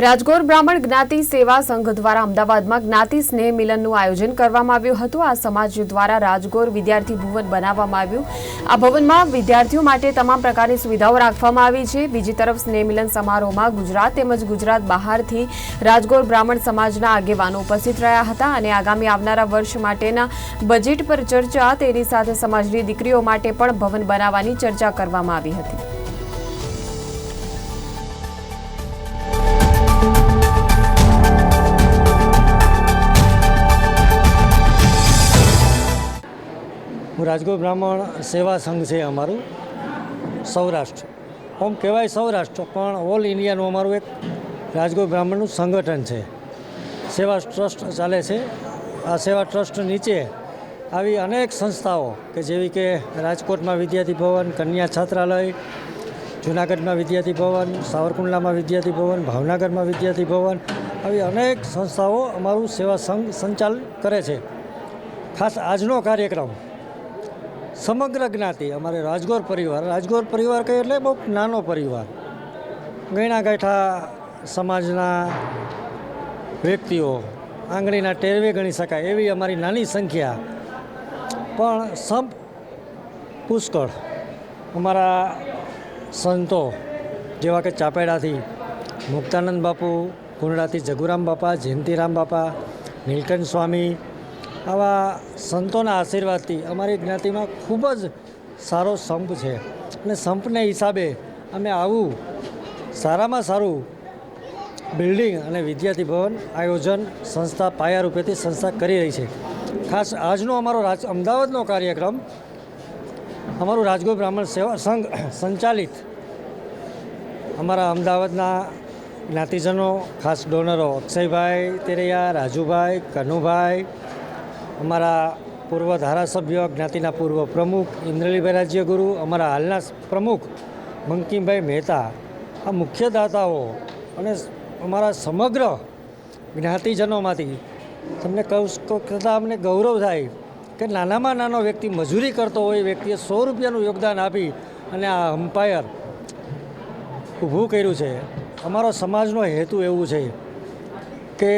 રાજગોર બ્રાહ્મણ જ્ઞાતિ સેવા સંઘ દ્વારા અમદાવાદમાં જ્ઞાતિ સ્નેહ મિલનનું આયોજન કરવામાં આવ્યું હતું. આ સમાજ દ્વારા રાજગોર વિદ્યાર્થી ભવન બનાવવામાં આવ્યું. આ ભવનમાં વિદ્યાર્થીઓ માટે તમામ પ્રકારની સુવિધાઓ રાખવામાં આવી છે. બીજી તરફ સ્નેહ મિલન સમારોહમાં ગુજરાત તેમજ ગુજરાત બહારથી રાજગોર બ્રાહ્મણ સમાજના આગેવાનો ઉપસ્થિત રહ્યા હતા અને આગામી આવનારા વર્ષ માટેના બજેટ પર ચર્ચા તેની સાથે સમાજની દીકરીઓ માટે પણ ભવન બનાવવાની ચર્ચા કરવામાં આવી હતી. રાજગોર બ્રાહ્મણ સેવા સંઘ છે અમારું, સૌરાષ્ટ્ર. આમ કહેવાય સૌરાષ્ટ્ર, પણ ઓલ ઇન્ડિયાનું અમારું એક રાજગોર બ્રાહ્મણનું સંગઠન છે. સેવા ટ્રસ્ટ ચાલે છે. આ સેવા ટ્રસ્ટ નીચે આવી અનેક સંસ્થાઓ કે જેવી કે રાજકોટમાં વિદ્યાર્થી ભવન, કન્યા છાત્રાલય, જૂનાગઢમાં વિદ્યાર્થી ભવન, સાવરકુંડલામાં વિદ્યાર્થી ભવન, ભાવનગરમાં વિદ્યાર્થી ભવન, આવી અનેક સંસ્થાઓ અમારું સેવા સંઘ સંચાલન કરે છે. ખાસ આજનો કાર્યક્રમ સમગ્ર જ્ઞાતિ, અમારે રાજગોર પરિવાર રાજગોર પરિવાર કહીએ એટલે બહુ નાનો પરિવાર. ગયણા ગાંઠા સમાજના વ્યક્તિઓ, આંગળીના ટેરવે ગણી શકાય એવી અમારી નાની સંખ્યા. પણ સંપ પુષ્કળ અમારા સંતો, જેવા કે ચાપેડાથી મુક્તાનંદ બાપુ કુંડાથી જગુરામ બાપા, જયંતિરામ બાપા, નીલકંઠ સ્વામી આવા સંતોના આશીર્વાદથી અમારી જ્ઞાતિમાં ખૂબ જ સારો સંપ છે. અને સંપને હિસાબે અમે આવું સારામાં સારું બિલ્ડિંગ અને વિદ્યાર્થી ભવન આયોજન સંસ્થા પાયા રૂપેથી સંસ્થા કરી રહી છે. ખાસ આજનો અમારો રાજ, અમદાવાદનો કાર્યક્રમ અમારું રાજગોર બ્રાહ્મણ સેવા સંઘ સંચાલિત અમારા અમદાવાદના જ્ઞાતિજનો, ખાસ ડોનરો અક્ષયભાઈ તેરૈયા, રાજુભાઈ, કનુભાઈ અમારા પૂર્વ ધારાસભ્ય, જ્ઞાતિના પૂર્વ પ્રમુખ ઇન્દ્રલીભાઈ રાજ્યગુરુ અમારા હાલના પ્રમુખ બંકિમભાઈ મહેતા, આ મુખ્ય દાતાઓ અને અમારા સમગ્ર જ્ઞાતિજનોમાંથી તમને કહું કરતાં અમને ગૌરવ થાય કે નાનામાં નાનો વ્યક્તિ મજૂરી કરતો હોય વ્યક્તિએ સો રૂપિયાનું યોગદાન આપી અને આ અમ્પાયર ઊભું કર્યું છે. અમારો સમાજનો હેતુ એવું છે કે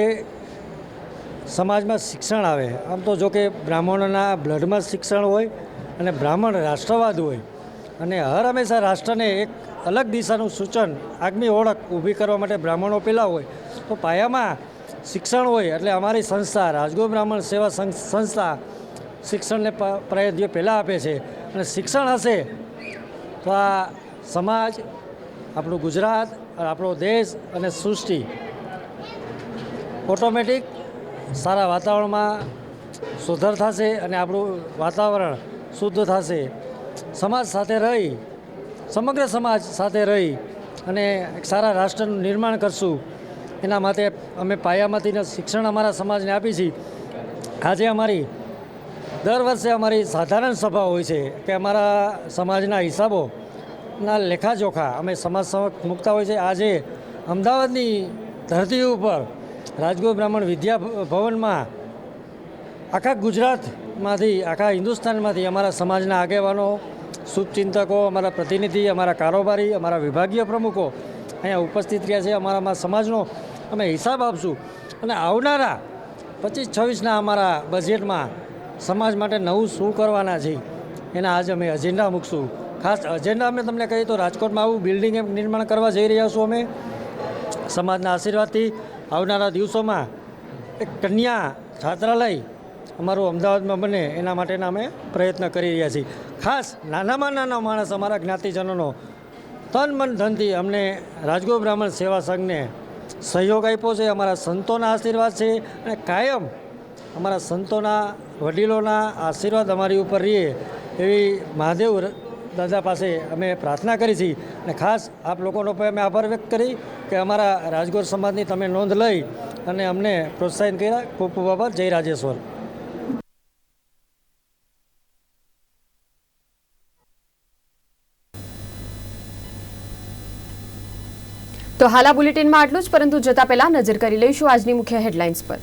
સમાજમાં શિક્ષણ આવે. આમ તો જો કે બ્રાહ્મણોના બ્લડમાં શિક્ષણ હોય અને બ્રાહ્મણ રાષ્ટ્રવાદ હોય અને હર હંમેશા રાષ્ટ્રને એક અલગ દિશાનું સૂચન આગમી ઓળખ ઊભી કરવા માટે બ્રાહ્મણો પહેલાં હોય. તો પાયામાં શિક્ષણ હોય એટલે અમારી સંસ્થા રાજગોર બ્રાહ્મણ સેવા સંસ્થા શિક્ષણને પ- પહેલાં આપે છે. અને શિક્ષણ હશે તો આ સમાજ, આપણું ગુજરાત, આપણો દેશ અને સૃષ્ટિ ઓટોમેટિક સારા વાતાવરણમાં સુધાર થશે અને આપણું વાતાવરણ શુદ્ધ થશે. સમાજ સાથે રહી, સમગ્ર સમાજ સાથે રહી અને સારા રાષ્ટ્રનું નિર્માણ કરશું. એના માટે અમે પાયામાંથીને શિક્ષણ અમારા સમાજને આપી છીએ આજે અમારી, દર વર્ષે અમારી સાધારણ સભા હોય છે કે અમારા સમાજના હિસાબોના લેખાજોખા અમે સમાજ સમક્ષ મૂકતા હોય છે. આજે અમદાવાદની ધરતી ઉપર રાજગોર બ્રાહ્મણ વિદ્યા ભવનમાં આખા ગુજરાતમાંથી, આખા હિન્દુસ્તાનમાંથી અમારા સમાજના આગેવાનો, શુભચિંતકો, અમારા પ્રતિનિધિ, અમારા કારોબારી, અમારા વિભાગીય પ્રમુખો અહીંયા ઉપસ્થિત રહ્યા છે. અમારામાં સમાજનો અમે હિસાબ આપશું. અને આવનારા પચીસ છવ્વીસના અમારા બજેટમાં સમાજ માટે નવું શું કરવાના છે, એના આજે અમે એજન્ડા મૂકશું. ખાસ એજન્ડા અમે તમને કહીએ તો રાજકોટમાં આવું બિલ્ડિંગ નિર્માણ કરવા જઈ રહ્યા છું અમે. સમાજના આશીર્વાદથી આવનારા દિવસોમાં એક કન્યા છાત્રાલય અમારું અમદાવાદમાં બને, એના માટેના અમે પ્રયત્ન કરી રહ્યા છીએ. ખાસ નાનામાં નાના માણસ અમારા જ્ઞાતિજનોનો તન મન ધનથી અમને રાજગો બ્રાહ્મણ સેવા સંઘને સહયોગ આપ્યો છે, અમારા સંતોના આશીર્વાદ છે અને કાયમ અમારા સંતોના, વડીલોના આશીર્વાદ અમારી ઉપર રહીએ એવી મહાદેવ દાદા પાસે અમે પ્રાર્થના કરી છીએ અને ખાસ આપ લોકોનો પણ અમે આભાર વ્યક્ત કરી કે અમારા રાજગોર સમાજની તમે નોંધ લઈ અને અમને પ્રોત્સાહિત કર્યા. ખૂબ ખૂબ આભાર. જય રાજેશ્વર. તો હાલ બુલેટિનમાં આટલું જ, પરંતુ જતા પહેલા નજર કરી લઈશું આજની મુખ્ય હેડલાઇન્સ પર.